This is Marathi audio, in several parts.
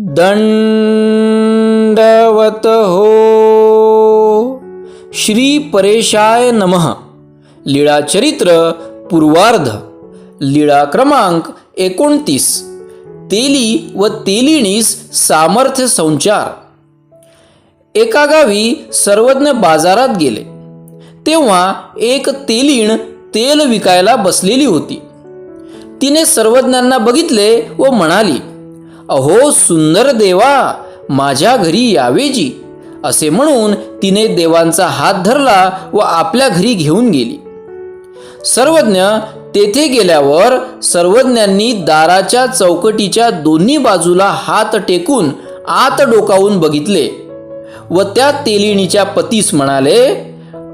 दंडवत हो। श्री परेशाय नमः। लीळाचरित्र पूर्वार्ध। लीळा क्रमांक एकोणतीस। तेली व तेलिणीस सामर्थ्य संचार। एका गावी सर्वज्ञ बाजारात गेले। तेव्हा एक तेलीण तेल विकायला बसलेली होती। तिने सर्वज्ञांना बघितले व म्हणाली अहो सुंदर देवा माझ्या घरी यावेजी असे म्हणून तिने देवांचा हात धरला व आपल्या घरी घेऊन गेली. सर्वज्ञ तेथे गेल्यावर सर्वज्ञांनी दाराच्या चौकटीच्या दोन्ही बाजूला हात टेकून आत डोकावून बघितले व त्या तेलिणीच्या पतीस म्हणाले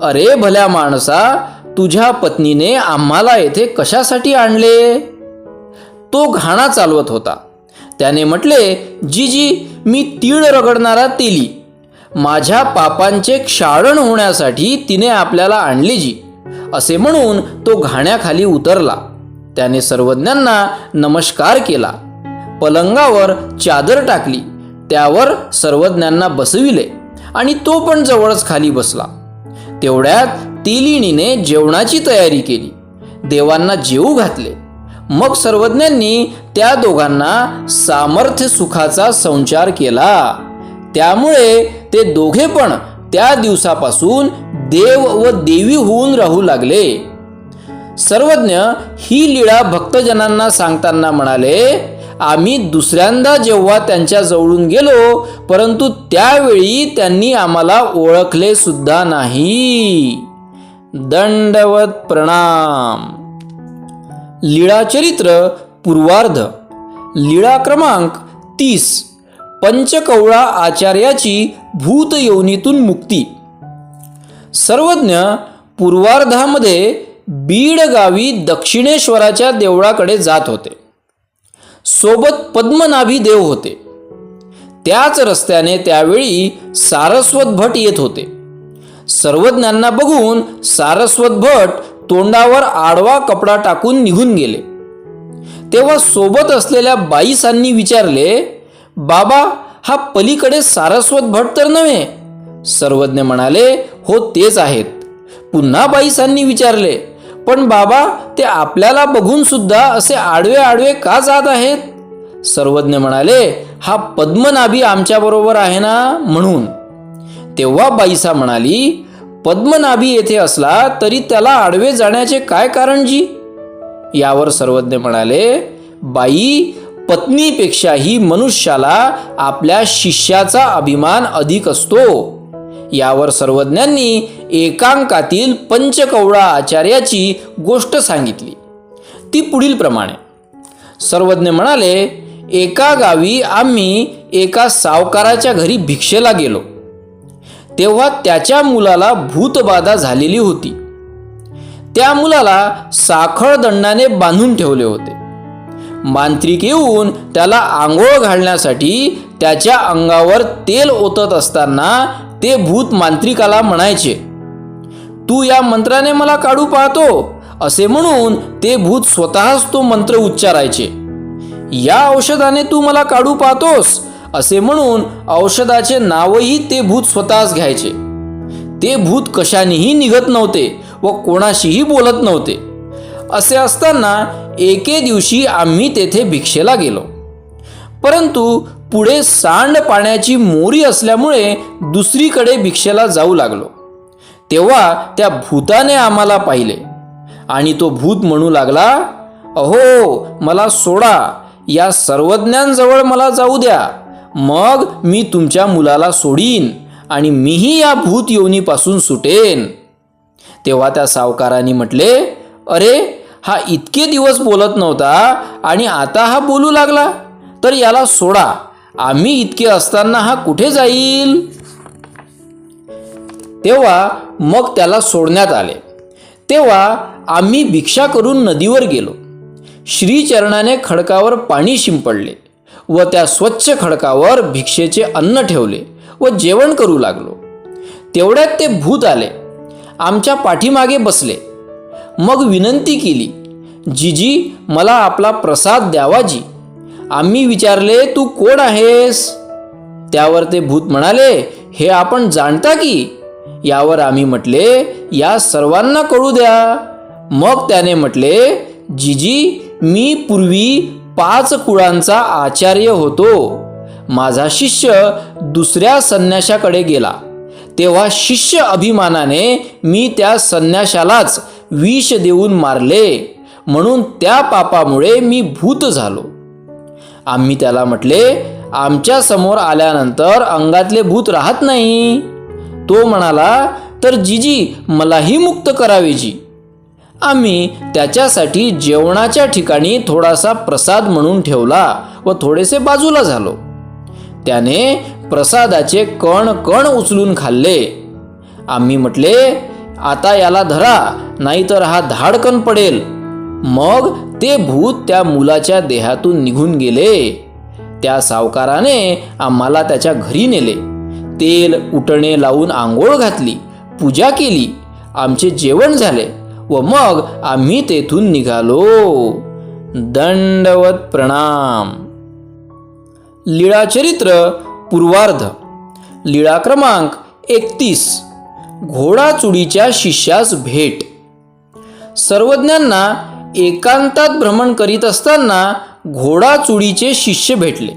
अरे भल्या माणसा तुझ्या पत्नीने आम्हाला येथे कशासाठी आणले? तो घाणा चालवत होता. त्याने म्हटले जीजी मी तीळ रगडणारा तेली. माझ्या पापांचे क्षारण होण्यासाठी तिने आपल्याला आणले जी. असे म्हणून तो घाण्याखाली उतरला. त्याने सर्वज्ञांना नमस्कार केला. पलंगावर चादर टाकली. त्यावर सर्वज्ञांना बसविले आणि तो पण जवळच खाली बसला. तेवढ्यात तेलिणीने जेवणाची तयारी केली. देवांना जेवू घातले. मग सर्वज्ञांनी त्या दोघांना सामर्थ्य सुखाचा संचार केला. त्यामुळे ते दोघे पण त्या दिवसापासून देव व देवी होऊन राहू लागले. सर्वज्ञ ही लीळा भक्तजनांना सांगताना म्हणाले आम्ही दुसऱ्यांदा जेव्हा त्यांच्या जवळून गेलो परंतु त्यावेळी त्यांनी आम्हाला ओळखले सुद्धा नाही. दंडवत प्रणाम. लीळाचरित्र पूर्वार्ध. लीळा क्रमांक तीस. पंचकवळा आचार्याची भूत योनीतून मुक्ती. सर्वज्ञ पूर्वार्धामध्ये बीड गावी दक्षिणेश्वराच्या देवळाकडे जात होते. सोबत पद्मनाभी देव होते. त्याच रस्त्याने त्यावेळी सारस्वत भट येत होते. सर्वज्ञांना बघून सारस्वत भट तोंडावर आडवा कपडा टाकून निघून गेले. तेव्हा सोबत असलेल्या बाईसांनी विचारले बाबा हा पलीकडे सारस्वत भट तर नव्हे? सर्वज्ञ म्हणाले हो तेच आहेत. पुन्हा बाईसांनी विचारले पण बाबा ते आपल्याला बघून सुद्धा असे आडवे आडवे का जात आहेत? सर्वज्ञ म्हणाले हा पद्मनाभी आमच्याबरोबर आहे ना? म्हणून. तेव्हा बाईसा म्हणाली पद्मनाभी येथे असला तरी त्याला आडवे जाण्याचे काय कारण जी? यावर सर्वज्ञ म्हणाले बाई पत्नीपेक्षाही मनुष्याला आपल्या शिष्याचा अभिमान अधिक असतो. यावर सर्वज्ञांनी एकांकातील पंचकवळा आचार्याची गोष्ट सांगितली. ती पुढील प्रमाणे. सर्वज्ञ म्हणाले एका गावी आम्ही एका सावकाराच्या घरी भिक्षेला गेलो. तेव्हा त्याच्या मुलाला भूतबाधा झालेली होती. त्या मुलाला साखळ दंडाने बांधून ठेवले होते. मांत्रिक येऊन त्याला आंघोळ घालण्यासाठी त्याच्या अंगावर तेल ओतत असताना ते भूत मांत्रिकाला म्हणायचे तू या मंत्राने मला काढू पाहतो असे म्हणून ते भूत स्वतःच तो मंत्र उच्चारायचे या औषधाने तू मला काढू पाहतोस असे म्हणून औषधाचे नावही ते भूत स्वतःच घ्यायचे. ते भूत कशानेही निघत नव्हते व कोणाशीही बोलत नव्हते. असे असताना एके दिवशी आम्ही तेथे भिक्षेला गेलो. परंतु पुढे सांड पाण्याची मोरी असल्यामुळे दुसरीकडे भिक्षेला जाऊ लागलो. तेव्हा त्या भूताने आम्हाला पाहिले आणि तो भूत म्हणू लागला अहो मला सोडा या सर्वज्ञांजवळ मला जाऊ द्या. मग मी तुमच्या मुलाला सोडीन आणि मीही या भूत योनीपासून सुटेन. तेव्हा त्या सावकाराने म्हटले अरे हा इतके दिवस बोलत नव्हता आणि आता हा बोलू लागला. तर याला सोडा. आम्ही इतके असताना हा कुठे जाईल? तेव्हा मग त्याला सोडण्यात आले. तेव्हा आम्ही भिक्षा करून नदीवर गेलो. श्रीचरणाने खडकावर पाणी शिंपडले. व त्या स्वच्छ खडकावर भिक्षेचे अन्न ठेवले व जेवण करू लागलो. तेवढ्यात ते भूत आले. आमच्या पाठीमागे बसले. मग विनंती केली जीजी मला आपला प्रसाद द्यावा जी. आम्ही विचारले तू कोण आहेस? त्यावर ते भूत म्हणाले हे आपण जाणता की? यावर आम्ही म्हटले या सर्वांना कळू द्या. मग त्याने म्हटले जिजी मी पूर्वी पाच कुळांचा आचार्य होतो. माझा शिष्य दुसऱ्या संन्याशाकडे गेला. तेव्हा शिष्य अभिमानाने मी त्या संन्याशालाच विष देऊन मारले. म्हणून त्या पापामुळे मी भूत झालो. आम्ही त्याला म्हटले आमच्यासमोर आल्यानंतर अंगातले भूत राहत नाही. तो म्हणाला तर जीजी मलाही मुक्त करावेची आम्ही त्याच्यासाठी जेवणाच्या ठिकाणी थोडासा प्रसाद म्हणून ठेवला व थोडेसे बाजूला झालो. त्याने प्रसादाचे कण कण उचलून खाल्ले. आम्ही म्हटले आता याला धरा नाहीतर हा धाडकन पडेल. मग ते भूत त्या मुलाच्या देहातून निघून गेले. त्या सावकाराने आम्हाला त्याच्या घरी नेले. तेल उटणे लावून आंघोळ घातली पूजा केली. आमचे जेवण झाले. व मग आम्ही तेथून निघालो. दंडवत प्रणाम. लीळाचरित्र पूर्वार्ध. लीळा क्रमांक एकतीस. घोडाचुडीच्या शिष्यास भेट. सर्वज्ञांना एकांतात भ्रमण करीत असताना घोडाचुडीचे शिष्य भेटले.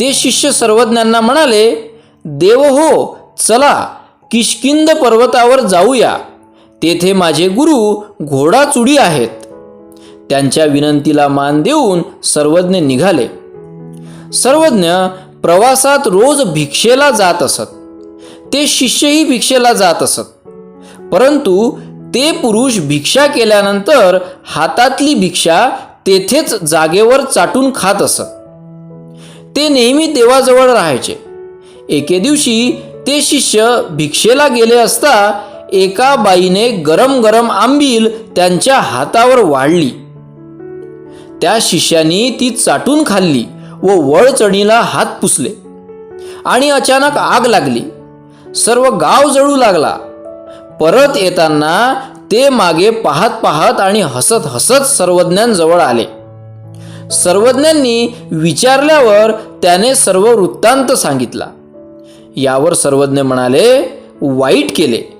ते शिष्य सर्वज्ञांना म्हणाले देव हो चला किशकिंद पर्वतावर जाऊया. तेथे माझे गुरु घोडाचुडी आहेत. त्यांच्या विनंतीला मान देऊन सर्वज्ञ निघाले. सर्वज्ञ प्रवासात रोज भिक्षेला जात असत. ते शिष्यही भिक्षेला जात असत. परंतु ते पुरुष भिक्षा केल्यानंतर हातातली भिक्षा तेथेच जागेवर चाटून खात असत. ते नेहमी देवाजवळ राहायचे. एके दिवशी ते शिष्य भिक्षेला गेले असता एका बाईने गरम गरम आंबील त्यांच्या हातावर वाढली. त्या शिष्यानी ती चाटून खाल्ली व वळचणीला हात पुसले. आणि अचानक आग लागली. सर्व गाव जळू लागला. परत येताना ते मागे पाहत पाहत आणि हसत हसत सर्वज्ञांजवळ आले. सर्वज्ञांनी विचारल्यावर त्याने सर्व वृत्तांत सांगितला. यावर सर्वज्ञ म्हणाले वाईट केले.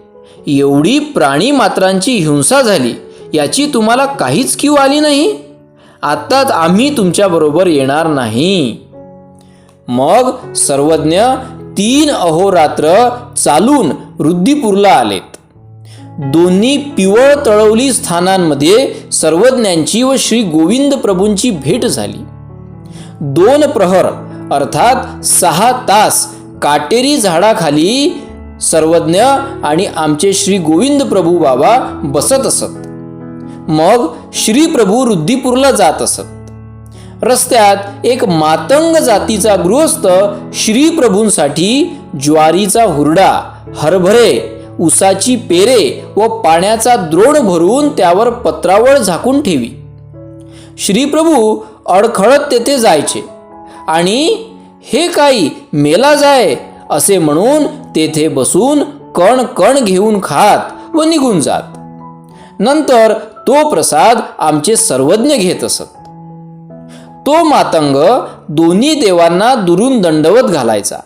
एवढी प्राणी मात्रांची हिंसा झाली याची तुम्हाला काहीच क्यू आली नाही? आत्ताच आम्ही तुमच्याबरोबर येणार नाही. मग सर्वज्ञ तीन अहोरात्र चालून रुद्दीपूरला आलेत. दोन्ही पिवळ तळवली स्थानांमध्ये सर्वज्ञांची व श्री गोविंद प्रभूंची भेट झाली. दोन प्रहर अर्थात सहा तास काटेरी झाडाखाली सर्वज्ञ आणि आमचे श्री गोविंद प्रभू बाबा बसत असत. मग श्री प्रभू रुद्धीपूरला जात असत. रस्त्यात एक मातंग जातीचा गृहस्थ श्री प्रभूंसाठी ज्वारीचा हुरडा हरभरे उसाची पेरे व पाण्याचा द्रोण भरून त्यावर पत्रावळ झाकून ठेवी. श्रीप्रभू अडखळत तेथे जायचे. आणि हे काही मेला जाय असे म्हणून तेथे बसून कण कण घेऊन खात व निघून जात. नंतर तो प्रसाद आमचे सर्वज्ञ घेत असत. तो मातंग दोन्ही देवांना दुरून दंडवत घालायचा.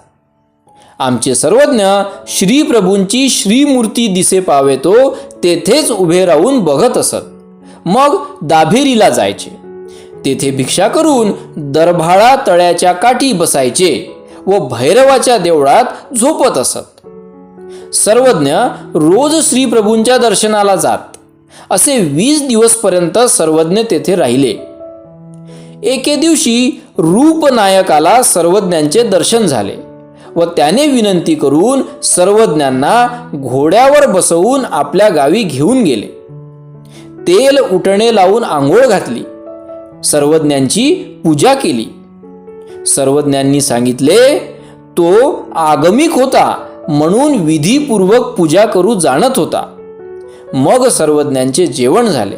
आमचे सर्वज्ञ श्रीप्रभूंची श्रीमूर्ती दिसे पावेतो तेथेच उभे राहून बघत असत. मग दाभेरीला जायचे. तेथे भिक्षा करून दरभाळा तळ्याच्या काठी बसायचे. व भैरवाच्या देवळात झोपत असत. सर्वज्ञ रोज श्रीप्रभूंच्या दर्शनाला जात. असे वीस दिवसपर्यंत सर्वज्ञ तेथे राहिले. एके दिवशी रूपनायकाला सर्वज्ञांचे दर्शन झाले व त्याने विनंती करून सर्वज्ञांना घोड्यावर बसवून आपल्या गावी घेऊन गेले. तेल उटणे लावून आंघोळ घातली. सर्वज्ञांची पूजा केली. सर्वज्ञांनी सांगितले तो आगमिक होता म्हणून विधीपूर्वक पूजा करू जाणत होता. मग सर्वज्ञांचे जेवण झाले.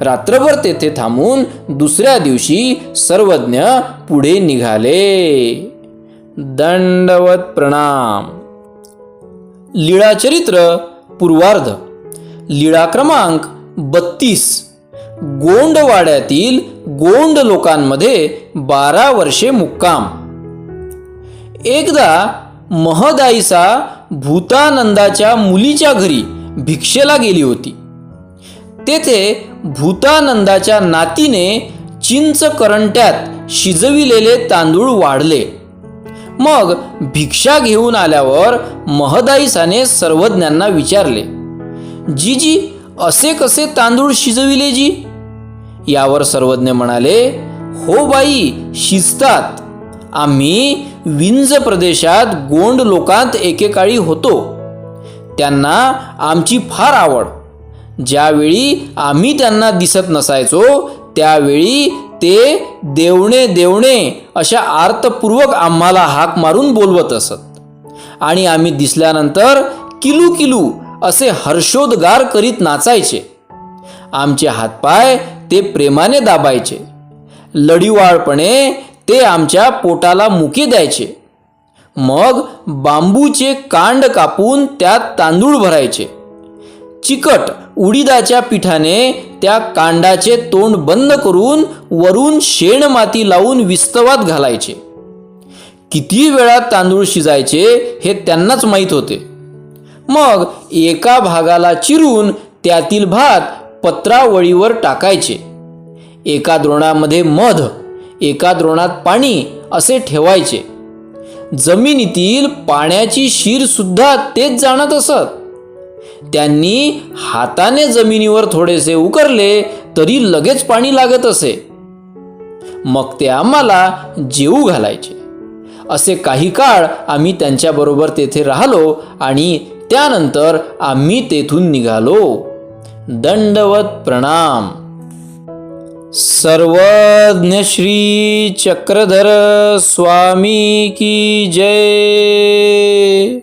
रात्रभर तेथे थांबून दुसऱ्या दिवशी सर्वज्ञ पुढे निघाले. दंडवत प्रणाम. लीळाचरित्र पूर्वार्ध. लीळा क्रमांक बत्तीस. गोंडवाड्यातील गोंड लोकांमध्ये बारा वर्षे मुक्काम. एकदा महदाईसा भूतानंदाच्या मुलीच्या घरी भिक्षेला गेली होती. तेथे भूतानंदाच्या नातीने चिंच करंट्यात शिजविलेले तांदूळ वाढले. मग भिक्षा घेऊन आल्यावर महदाईसाने सर्वज्ञांना विचारले जीजी असे कसे तांदूळ शिजविले जी? यावर सर्वज्ञ म्हणाले हो बाई शिजतात आम्ही विंज प्रदेशात गोंड लोकांत एकेकाळी होतो. त्यांना आमची फार आवड. ज्यावेळी आम्ही त्यांना दिसत नसायचो त्यावेळी ते देवणे देवणे अशा आर्तपूर्वक आम्हाला हाक मारून बोलवत असत. आणि आम्ही दिसल्यानंतर किलू किलू असे हर्षोद्गार करीत नाचायचे. आमचे हातपाय ते प्रेमाने दाबायचे. लढीवाळपणे ते आमच्या पोटाला मुके द्यायचे. मग बांबूचे कांड कापून त्यात तांदूळ भरायचे. चिकट उडीदाच्या पिठाने त्या कांडाचे तोंड बंद करून वरून शेण माती लावून विस्तवात घालायचे. किती वेळात तांदूळ शिजायचे हे त्यांनाच माहीत होते. मग एका भागाला चिरून त्यातील भात पत्रावळीवर टाकायचे. एका द्रोणामध्ये मध एका द्रोणात पाणी असे ठेवायचे. जमिनीतील पाण्याची शीर सुद्धा तेच जाणत असत. त्यांनी हाताने जमिनीवर थोडेसे उकरले तरी लगेच पाणी लागत असे. मग ते आम्हाला जेवू घालायचे. असे काही काळ आम्ही त्यांच्याबरोबर तेथे राहिलो आणि त्यानंतर आम्ही तेथून निघालो. दंडवत प्रणाम। सर्वज्ञ श्री चक्रधर स्वामी की जय।